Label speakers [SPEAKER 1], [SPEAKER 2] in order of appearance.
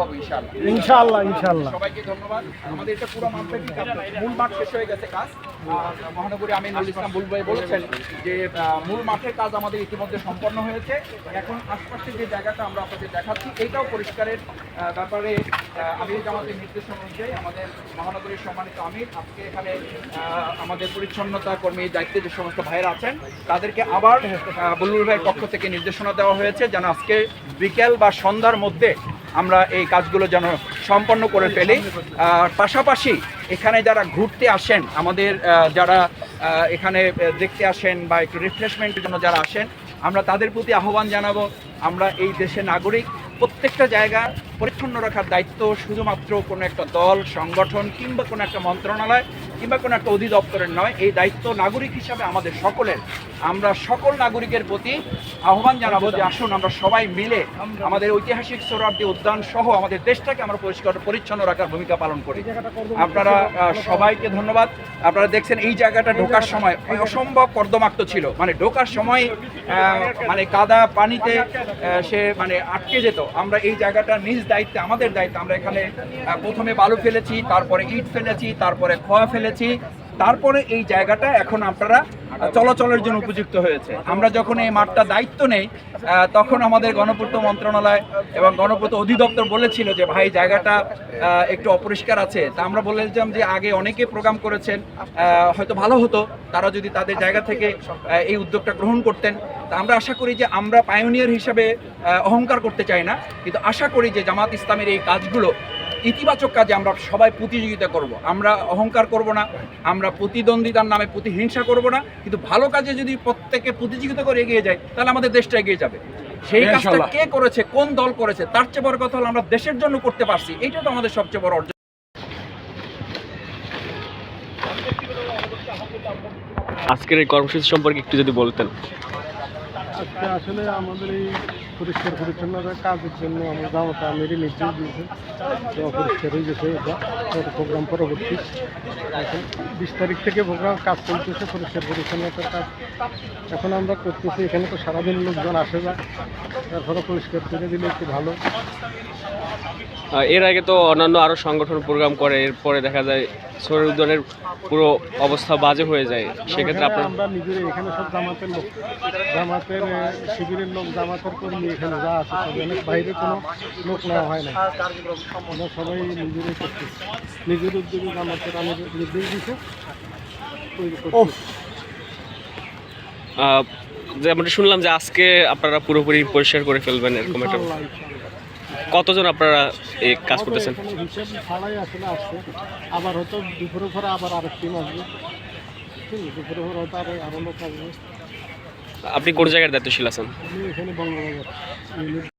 [SPEAKER 1] হবে ইনশাআল্লাহ।
[SPEAKER 2] ইনশাআল্লাহ ইনশাআল্লাহ।
[SPEAKER 1] সবাইকে ধন্যবাদ। আমাদের এটা পুরো ঠিক মূল মাঠ শেষ হয়ে গেছে কাজ। মহানগরী আমিনুল ইসলাম বুল ভাই বলেছেন যে মূল মাঠের কাজ আমাদের ইতিমধ্যে সম্পন্ন হয়েছে। এখন আশপাশের যে জায়গাটা আমরা আপনাদের দেখাচ্ছি এইটাও পরিষ্কারের ব্যাপারে আমির জামাতের নির্দেশ অনুযায়ী আমাদের মহানগরীর সম্মানিত আমির আজকে এখানে আমাদের পরিচ্ছন্নতা কর্মী দায়িত্বে যে সমস্ত ভাইয়েরা আছেন তাদেরকে আবার বুলবুল ভাইয়ের পক্ষ থেকে নির্দেশনা দেওয়া হয়েছে যেন আজকে বিকেল বা সন্ধ্যার মধ্যে আমরা এই কাজগুলো যেন সম্পন্ন করে ফেলি। আর পাশাপাশি এখানে যারা ঘুরতে আসেন, আমাদের যারা এখানে দেখতে আসেন বা একটু রিফ্রেশমেন্টের জন্য যারা আসেন, আমরা তাদের প্রতি আহ্বান জানাব। আমরা এই দেশের নাগরিক, প্রত্যেকটা জায়গা পরিচ্ছন্ন রাখার দায়িত্ব শুধুমাত্র কোনো একটা দল, সংগঠন কিংবা কোনো একটা মন্ত্রণালয় কিংবা কোনো একটা অধিদপ্তরের নয়, এই দায়িত্ব নাগরিক হিসাবে আমাদের সকলের। আমরা সকল নাগরিকের প্রতি আহ্বান জানাব যে আসুন, আমরা সবাই মিলে আমাদের ঐতিহাসিক সোহরাবর্দী উদ্যান সহ আমাদের দেশটাকে আমরা পরিষ্কার পরিচ্ছন্ন রাখার ভূমিকা পালন করি। আপনারা সবাইকে ধন্যবাদ। আপনারা দেখছেন এই জায়গাটা ঢোকার সময় অসম্ভব কর্দমাক্ত ছিল। মানে ঢোকার সময় মানে কাদা পানিতে সে মানে আটকে যেত। আমরা এই জায়গাটা নিজ দায়িত্বে, আমাদের দায়িত্ব আমরা এখানে প্রথমে বালু ফেলেছি, তারপরে ইট ফেলেছি, তারপরে খোয়া ফেলেছি। তারপরে এই জায়গাটা এখন আপনারা চলাচলের জন্য উপযুক্ত হয়েছে। আমরা যখন এই মাঠটা দায়িত্ব নেই তখন আমাদের গণপূর্ত মন্ত্রণালয় এবং গণপূর্ত অধিদপ্তর বলেছিল যে, ভাই, জায়গাটা একটু অপরিষ্কার আছে। তা আমরা বলেছিলাম যে, আগে অনেকে প্রোগ্রাম করেছেন হয়তো ভালো হতো। তারা যদি তাদের জায়গা থেকে এই উদ্যোগটা গ্রহণ করতেন। তা আমরা আশা করি যে, আমরা পায়োনিয়ার হিসাবে অহংকার করতে চাই না। কিন্তু আশা করি যে, জামাত ইসলামের এই কাজগুলো ইতিবাচক কাজে আমরা সবাই প্রতিযোগিতা করব। আমরা অহংকার করব না আমরা প্রতিদ্বন্দ্বিতার নামে প্রতিহিংসা করব না কিন্তু ভালো কাজে যদি প্রত্যেকে প্রতিযোগিতা করে এগিয়ে যায় তাহলে আমাদের দেশটা এগিয়ে যাবে। সেই কাজটা কে করেছে কোন দল করেছে তার চেয়ে বড় কথা হলো আমরা দেশের জন্য করতে পারছি এটা তো আমাদের সবচেয়ে বড় অর্জন।
[SPEAKER 3] আজকের এই কর্মসূচি সম্পর্কে একটু যদি বলতেন।
[SPEAKER 2] আজকে আসলে আমাদের এই পরিষ্কার পরিচ্ছন্নতার কাজের জন্য আমরা জামাতা আমিরই নির্দেশ দিয়েছে। তো অপরিষ্কার হয়ে গেছে এটা। প্রোগ্রাম পরবর্তী। এখন বিশ তারিখ থেকে প্রোগ্রাম কাজ চলতেছে পরিষ্কার পরিচ্ছন্নতার কাজ। এখন আমরা করতেছি এখানে তো সারাদিন লোকজন আসে যায় তারপরে পরিষ্কার করে দিলে একটু ভালো।
[SPEAKER 3] এর আগে তো অন্যান্য আরও সংগঠন প্রোগ্রাম করে এরপরে দেখা যায় শরীর উদ্যানের পুরো অবস্থা বাজে হয়ে যায়। সেক্ষেত্রে আপনার
[SPEAKER 2] আমরা নিজেরা এখানে সব জামাতের লোক। জামাতের শিবিরের লোক জামাতের কর্মী এখানে যা আছে সব অনেক বাইরে কোনো লোক নেওয়া হয় না আমরা সবাই নিজেরাই করতেছি নিজের উদ্যোগে জামাতের আমাদের নির্দেশ।
[SPEAKER 3] আহ, যেমন শুনলাম যে আজকে আপনারা পুরোপুরি পরিষ্কার করে ফেলবেন এরকম একটা। কতজন আপনারা এই কাজ করতেছেন?
[SPEAKER 2] হিসাব ছাড়াই আসলে আসছে আবার হয়তো দুপুরের পরে আবার আরেক টিম আসবে। ঠিক পরে হয়তো আরও আরও লোক আসবে।
[SPEAKER 3] আপনি কোন জায়গার দায়িত্বশীল আছেন?